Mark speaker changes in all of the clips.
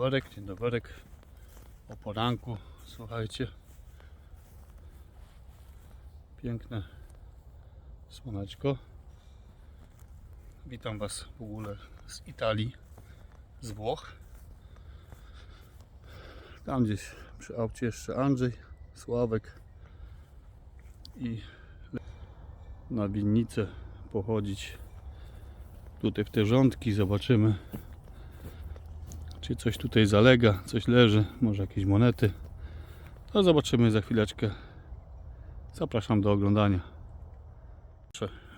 Speaker 1: doberek, dzień doberek. O poranku, słuchajcie. Piękne słoneczko. Witam Was w ogóle z Italii, z Włoch. Tam gdzieś przy aucie jeszcze Andrzej, Sławek i na winnicę pochodzić tutaj w te rządki, zobaczymy czy coś tutaj zalega, coś leży, może jakieś monety. To zobaczymy za chwileczkę. Zapraszam do oglądania.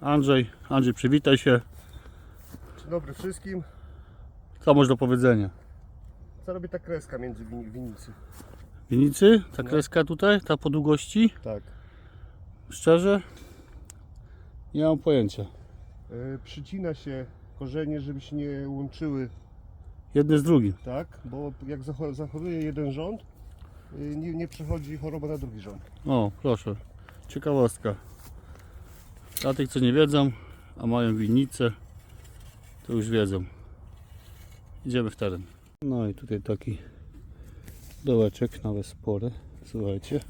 Speaker 1: Andrzej, Andrzej przywitaj się.
Speaker 2: Dzień dobry wszystkim.
Speaker 1: Co masz do powiedzenia?
Speaker 2: Co robi ta kreska między win winnicy?
Speaker 1: Winnicy? Ta
Speaker 2: No.
Speaker 1: kreska tutaj, ta po długości?
Speaker 2: Tak.
Speaker 1: Szczerze? Nie mam pojęcia.
Speaker 2: Yy, przycina się korzenie, żeby się nie łączyły,
Speaker 1: Jedne z drugim.
Speaker 2: tak? Bo jak zacho- zachoruje jeden rząd, yy, nie, nie przechodzi choroba na drugi rząd.
Speaker 1: O, proszę. Ciekawostka. Dla tych, co nie wiedzą, a mają winnicę, to już wiedzą. Idziemy w teren. No i tutaj taki dołeczek, nawet spory. Słuchajcie.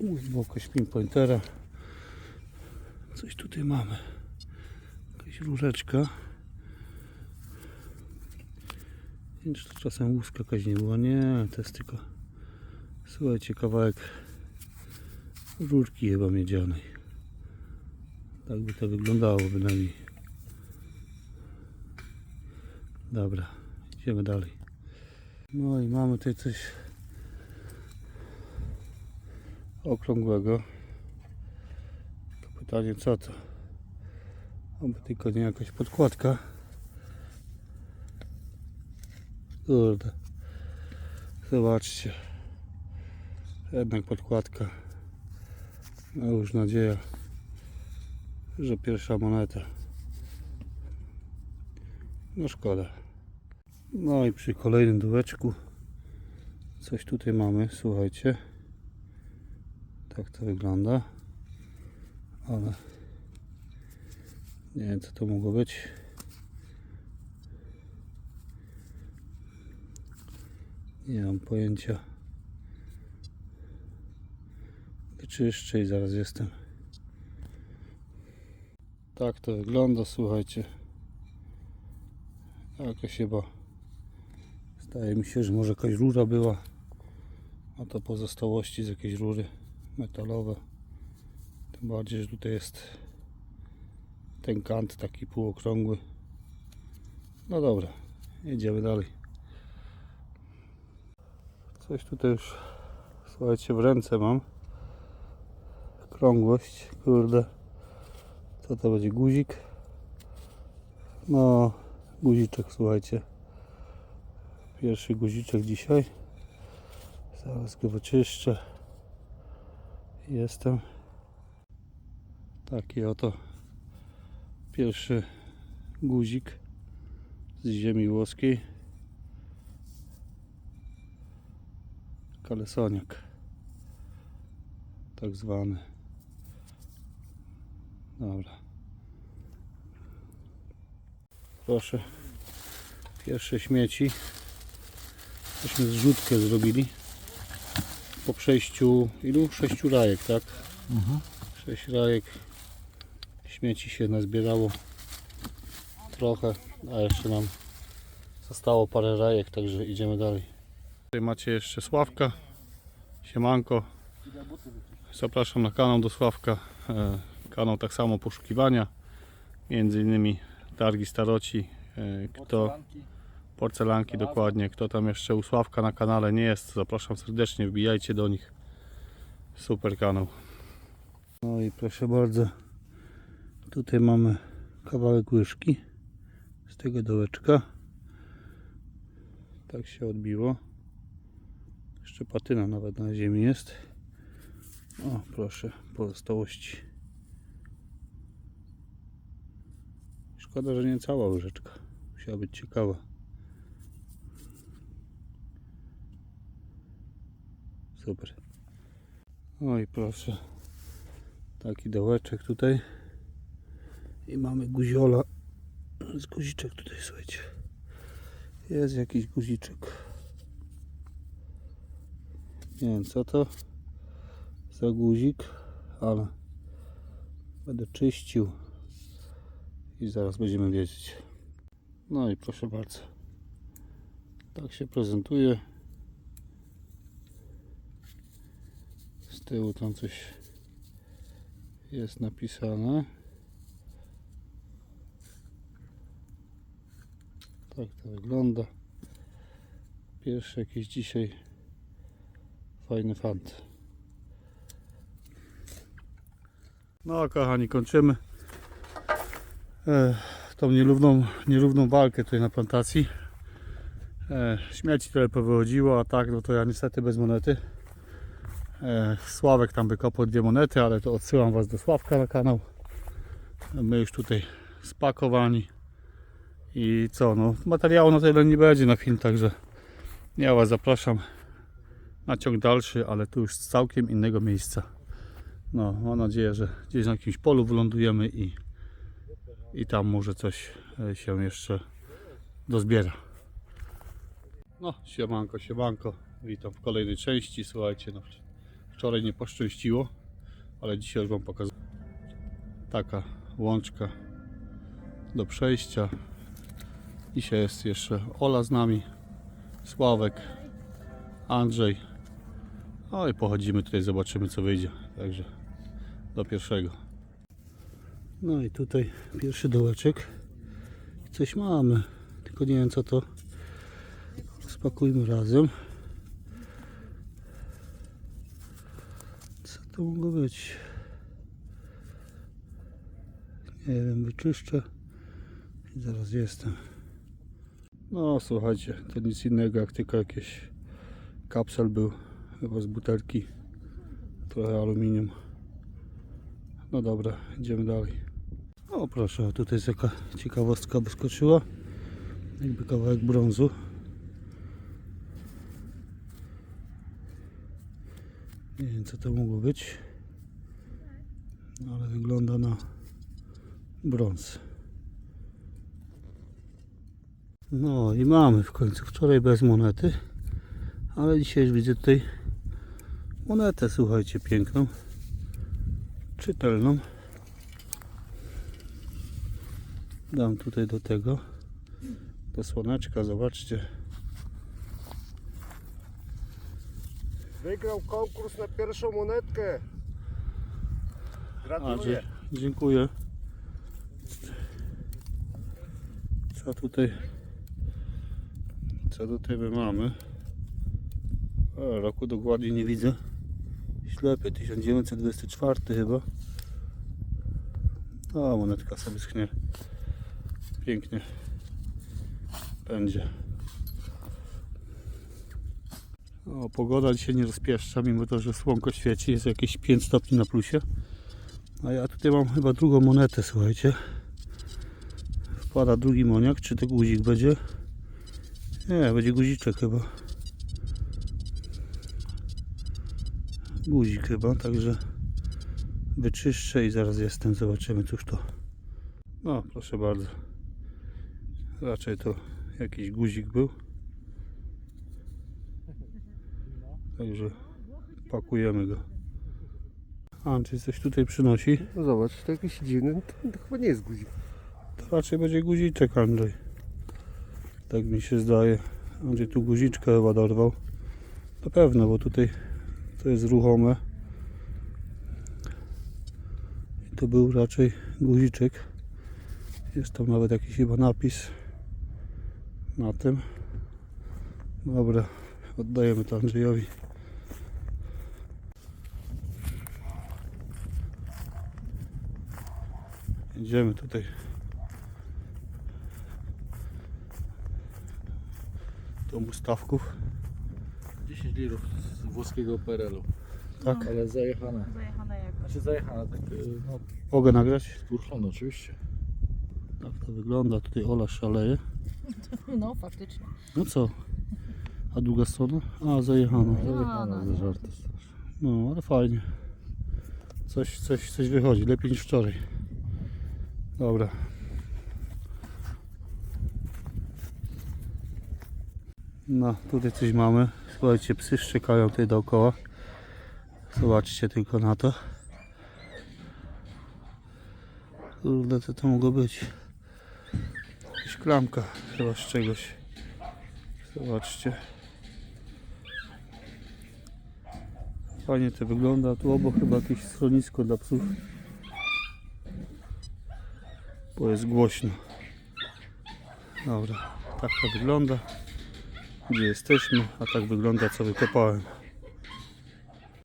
Speaker 1: Głęboko śpin pointera. Coś tutaj mamy. Jakaś różeczka. Czy to czasem łuska jakaś nie była. Nie, to jest tylko Słuchajcie, kawałek rurki chyba miedzianej. Tak by to wyglądało bynajmniej. Dobra, idziemy dalej. No i mamy tutaj coś okrągłego. To pytanie co to? Oby tylko nie jakaś podkładka. Kurde. Zobaczcie. Jednak podkładka. No już nadzieja, że pierwsza moneta. No szkoda. No i przy kolejnym dołeczku coś tutaj mamy, słuchajcie. Tak to wygląda. Ale nie wiem co to mogło być. Nie mam pojęcia. Wyczyszczę i zaraz jestem. Tak to wygląda, słuchajcie. Jakaś chyba. Zdaje mi się, że może jakaś rura była. A to pozostałości z jakiejś rury metalowe. Tym bardziej, że tutaj jest ten kant taki półokrągły. No dobra, jedziemy dalej. Coś tutaj już, słuchajcie, w ręce mam krągłość, kurde. Co to będzie? Guzik? No, guziczek, słuchajcie. Pierwszy guziczek dzisiaj. Zaraz go wyczyszczę. Jestem. Taki oto pierwszy guzik z ziemi włoskiej. Kalesoniak. Tak zwany. Dobra. Proszę. Pierwsze śmieci. Myśmy zrzutkę zrobili. Po przejściu ilu? Sześciu rajek, tak? Sześć rajek. Śmieci się nazbierało trochę, a jeszcze nam zostało parę rajek, także idziemy dalej. Tutaj macie jeszcze Sławka. Siemanko. Zapraszam na kanał do Sławka. E, Kanał tak samo poszukiwania. Między innymi targi staroci. E, Kto, porcelanki dokładnie. Kto tam jeszcze u Sławka na kanale nie jest, zapraszam serdecznie. Wbijajcie do nich. Super kanał. No i proszę bardzo. Tutaj mamy kawałek łyżki z tego dołeczka. Tak się odbiło. Jeszcze patyna nawet na ziemi jest. O, proszę, pozostałości. Szkoda, że nie cała łyżeczka. Musiała być ciekawa. Super. O i proszę. Taki dołeczek tutaj. I mamy guziola z guziczek tutaj, słuchajcie. Jest jakiś guziczek. Nie wiem co to za guzik, ale będę czyścił i zaraz będziemy wiedzieć. No i proszę bardzo. Tak się prezentuje. Z tyłu tam coś jest napisane. Tak to wygląda. Pierwszy jakiś dzisiaj fajny fant. No kochani, kończymy e, tą nierówną, nierówną walkę tutaj na plantacji. E, śmieci trochę powychodziło, a tak, no to ja niestety bez monety. E, Sławek tam wykopał dwie monety, ale to odsyłam Was do Sławka na kanał. My już tutaj spakowani. I co, no materiału na tyle nie będzie na film, także ja Was zapraszam na ciąg dalszy, ale tu już z całkiem innego miejsca. No, mam nadzieję, że gdzieś na jakimś polu wylądujemy i, i tam może coś e, się jeszcze dozbiera. No, siemanko, siemanko. Witam w kolejnej części. Słuchajcie, no wczoraj nie poszczęściło, ale dzisiaj już Wam pokazuję. Taka łączka do przejścia. Dzisiaj jest jeszcze Ola z nami, Sławek, Andrzej. No i pochodzimy tutaj, zobaczymy co wyjdzie. Także do pierwszego. No i tutaj pierwszy dołeczek. Coś mamy, tylko nie wiem co to. Spakujmy razem. Co to mogło być? Nie wiem, wyczyszczę. I zaraz jestem. No słuchajcie, to nic innego jak tylko jakieś kapsel był chyba z butelki trochę aluminium. No dobra, idziemy dalej. O proszę, tutaj jest jaka ciekawostka wyskoczyła. Jakby kawałek brązu. Nie wiem co to mogło być no, ale wygląda na brąz. No i mamy w końcu. Wczoraj bez monety, ale dzisiaj już widzę tutaj monetę, słuchajcie, piękną, czytelną. Dam tutaj do tego, do słoneczka, zobaczcie.
Speaker 2: Wygrał konkurs na pierwszą monetkę.
Speaker 1: A,
Speaker 2: Gratuluję.
Speaker 1: dzie- dziękuję. Co tutaj? Co tutaj my mamy? O, roku dokładnie nie widzę. Ślepy, 1924 chyba. O, monetka sobie schnie. Pięknie. Będzie. O, pogoda dzisiaj nie rozpieszcza, mimo to, że słonko świeci, jest jakieś 5 stopni na plusie. A ja tutaj mam chyba drugą monetę, słuchajcie. Wpada drugi moniak, czy to guzik będzie? Nie, będzie guziczek chyba. Guzik chyba, także wyczyszczę i zaraz jestem, zobaczymy cóż to. No, proszę bardzo. Raczej to jakiś guzik był. Także pakujemy go. Andrzej coś tutaj przynosi.
Speaker 2: No zobacz, to jakiś dziwny, to, to chyba nie jest guzik.
Speaker 1: To raczej będzie guziczek Andrzej. Tak mi się zdaje. Andrzej tu guziczkę chyba dorwał. Na pewno, bo tutaj to jest ruchome. To był raczej guziczek. Jest tam nawet jakiś chyba napis na tym. Dobra, oddajemy to Andrzejowi. Idziemy tutaj. Do ustawków.
Speaker 3: 10 litrów z włoskiego PRL-u.
Speaker 1: Tak.
Speaker 3: Ale zajechane.
Speaker 4: Zajechane jakoś.
Speaker 3: Znaczy zajechane, tak y, no
Speaker 1: Mogę nagrać?
Speaker 3: skurczone oczywiście.
Speaker 1: Tak to wygląda. Tutaj Ola szaleje.
Speaker 4: No faktycznie.
Speaker 1: No co? A druga strona? A, zajechana.
Speaker 3: Zajechane
Speaker 4: no.
Speaker 3: za żarty straszne.
Speaker 1: No, ale fajnie. Coś, coś, coś wychodzi. Lepiej niż wczoraj. Dobra. No, tutaj coś mamy. Słuchajcie, psy szczekają tutaj dookoła. Zobaczcie tylko na to. Kurde, co to mogło być? Jakaś klamka chyba z czegoś. Zobaczcie. Fajnie to wygląda. Tu obok chyba jakieś schronisko dla psów. Bo jest głośno. Dobra, tak to wygląda. Gdzie jesteśmy, a tak wygląda co wykopałem.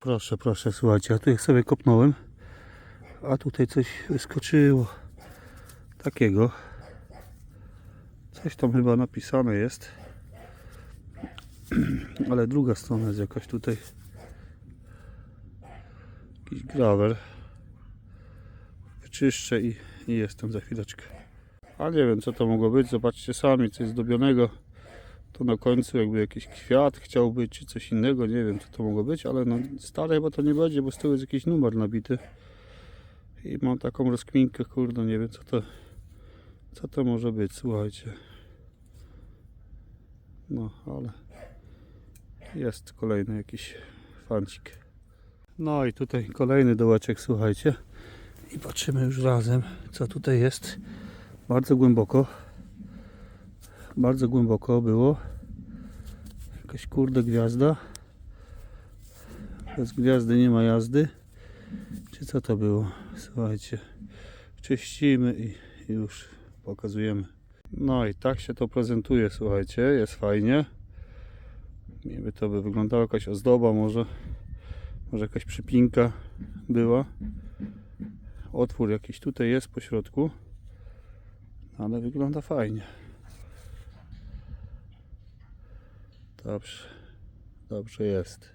Speaker 1: Proszę, proszę, słuchajcie, a tu jak sobie kopnąłem, a tutaj coś wyskoczyło. Takiego. Coś tam chyba napisane jest. Ale druga strona jest jakaś tutaj. Jakiś grawer. Wyczyszczę i, i jestem za chwileczkę. A nie wiem co to mogło być. Zobaczcie sami coś zdobionego. To na końcu jakby jakiś kwiat chciał być, czy coś innego. Nie wiem co to mogło być, ale no stare chyba to nie będzie, bo z tyłu jest jakiś numer nabity. I mam taką rozkminkę, kurde, nie wiem co to co to może być, słuchajcie. No, ale jest kolejny jakiś fancik. No i tutaj kolejny dołeczek, słuchajcie. I patrzymy już razem, co tutaj jest. Bardzo głęboko. Bardzo głęboko było. Jakaś kurde gwiazda. Bez gwiazdy nie ma jazdy. Czy co to było? Słuchajcie. Czyścimy i już pokazujemy. No i tak się to prezentuje, słuchajcie. Jest fajnie. Niby to by wyglądała jakaś ozdoba może. Może jakaś przypinka była. Otwór jakiś tutaj jest po środku. Ale wygląda fajnie. Dobrze. Dobrze jest.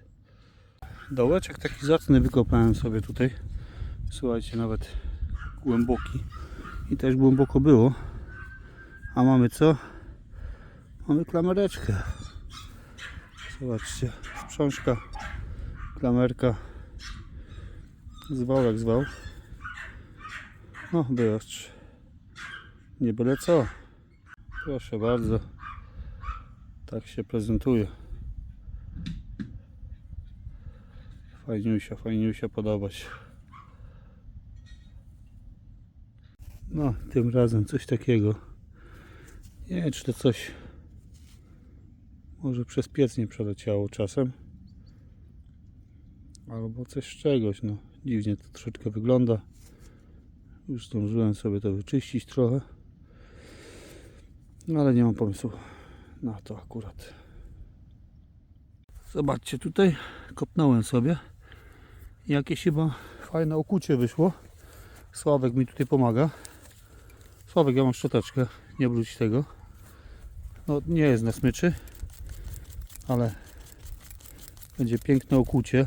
Speaker 1: Dołeczek taki zacny wykopałem sobie tutaj. Słuchajcie, nawet głęboki. I też głęboko było. A mamy co? Mamy klamereczkę. Zobaczcie. Sprzążka. Klamerka. Zwał jak zwał. No, wyostrz. Nie byle co. Proszę bardzo. Tak się prezentuje. Fajniusia, fajniusia podoba się. No, tym razem coś takiego. Nie wiem, czy to coś może przez piec nie przeleciało czasem. Albo coś z czegoś, no. Dziwnie to troszeczkę wygląda. Już zdążyłem sobie to wyczyścić trochę. No ale nie mam pomysłu na to akurat. Zobaczcie tutaj, kopnąłem sobie. Jakieś chyba fajne okucie wyszło. Sławek mi tutaj pomaga. Sławek, ja mam szczoteczkę, nie wróć tego. No nie jest na smyczy, ale będzie piękne okucie.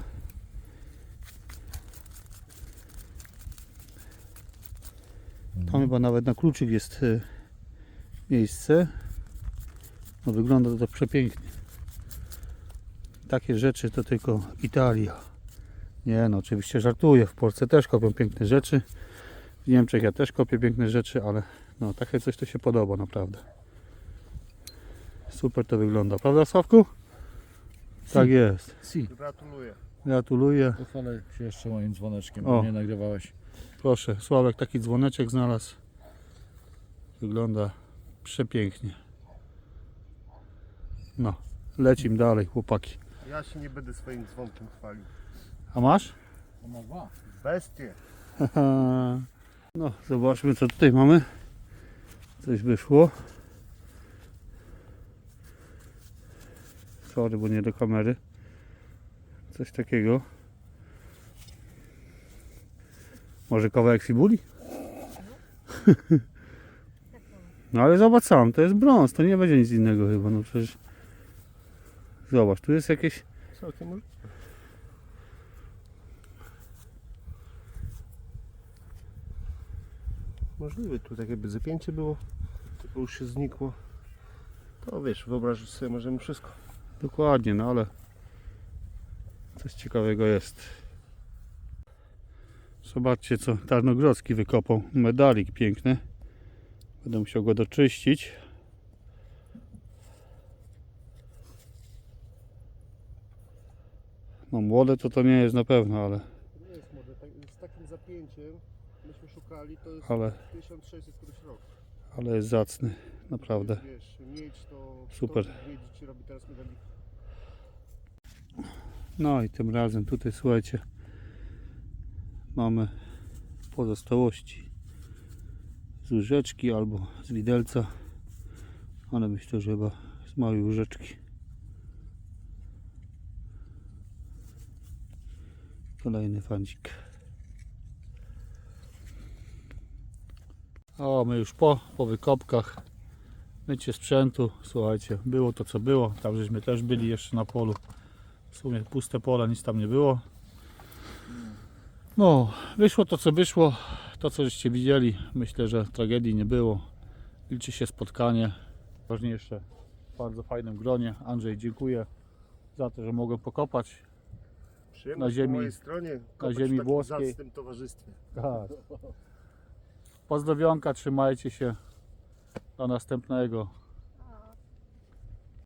Speaker 1: Tam chyba nawet na kluczyk jest e, miejsce. No wygląda to przepięknie. Takie rzeczy to tylko Italia. Nie no, oczywiście żartuję. W Polsce też kopią piękne rzeczy. W Niemczech ja też kopię piękne rzeczy, ale no takie coś to się podoba naprawdę. Super to wygląda, prawda Sławku? Tak jest.
Speaker 3: Si,
Speaker 2: Gratuluję.
Speaker 1: Gratuluję.
Speaker 3: pochwalę się jeszcze moim dzwoneczkiem,
Speaker 1: O.
Speaker 3: bo nie nagrywałeś.
Speaker 1: Proszę, Sławek taki dzwoneczek znalazł. Wygląda przepięknie. No, lecim dalej chłopaki.
Speaker 2: Ja się nie będę swoim dzwonkiem chwalił.
Speaker 1: A masz?
Speaker 3: Ona dwa.
Speaker 2: Bestie.
Speaker 1: No, zobaczmy co tutaj mamy. Coś wyszło. Sorry, bo nie do kamery. Coś takiego. Może kawałek cibuli? No ale zobacz sam, to jest brąz, to nie będzie nic innego chyba, no przecież. Zobacz, tu jest jakieś
Speaker 2: Całkiem może. Możliwe, tu takie by zapięcie było, tylko już się znikło. To wiesz, wyobrażasz sobie możemy wszystko.
Speaker 1: Dokładnie, no ale coś ciekawego jest. Zobaczcie co Tarnogrodzki wykopał. Medalik piękny. Będę musiał go doczyścić. No młode to to nie jest na pewno, ale,
Speaker 2: To nie jest młode, tak, z takim zapięciem myśmy szukali, to jest
Speaker 1: ale,
Speaker 2: 1600 któryś rok.
Speaker 1: ale jest zacny, naprawdę.
Speaker 2: Wiesz, miedź to...
Speaker 1: Super.
Speaker 2: To miedź ci robi teraz medalik.
Speaker 1: No i tym razem tutaj słuchajcie, mamy pozostałości z łyżeczki albo z widelca, ale myślę, że chyba z małej łyżeczki. Kolejny fandzik. O, my już po, po wykopkach. Mycie sprzętu, słuchajcie, było to co było. Tam żeśmy też byli jeszcze na polu. W sumie puste pole, nic tam nie było. No, wyszło to co wyszło, to co żeście widzieli. Myślę, że tragedii nie było. Liczy się spotkanie. Ważniejsze, w bardzo fajnym gronie. Andrzej, dziękuję za to, że mogłem pokopać.
Speaker 2: Przyjemność
Speaker 1: ziemi-
Speaker 2: po mojej stronie, kopać
Speaker 1: ziemi
Speaker 2: w zacnym towarzystwie.
Speaker 1: Tak. Pozdrowionka, trzymajcie się. Do następnego.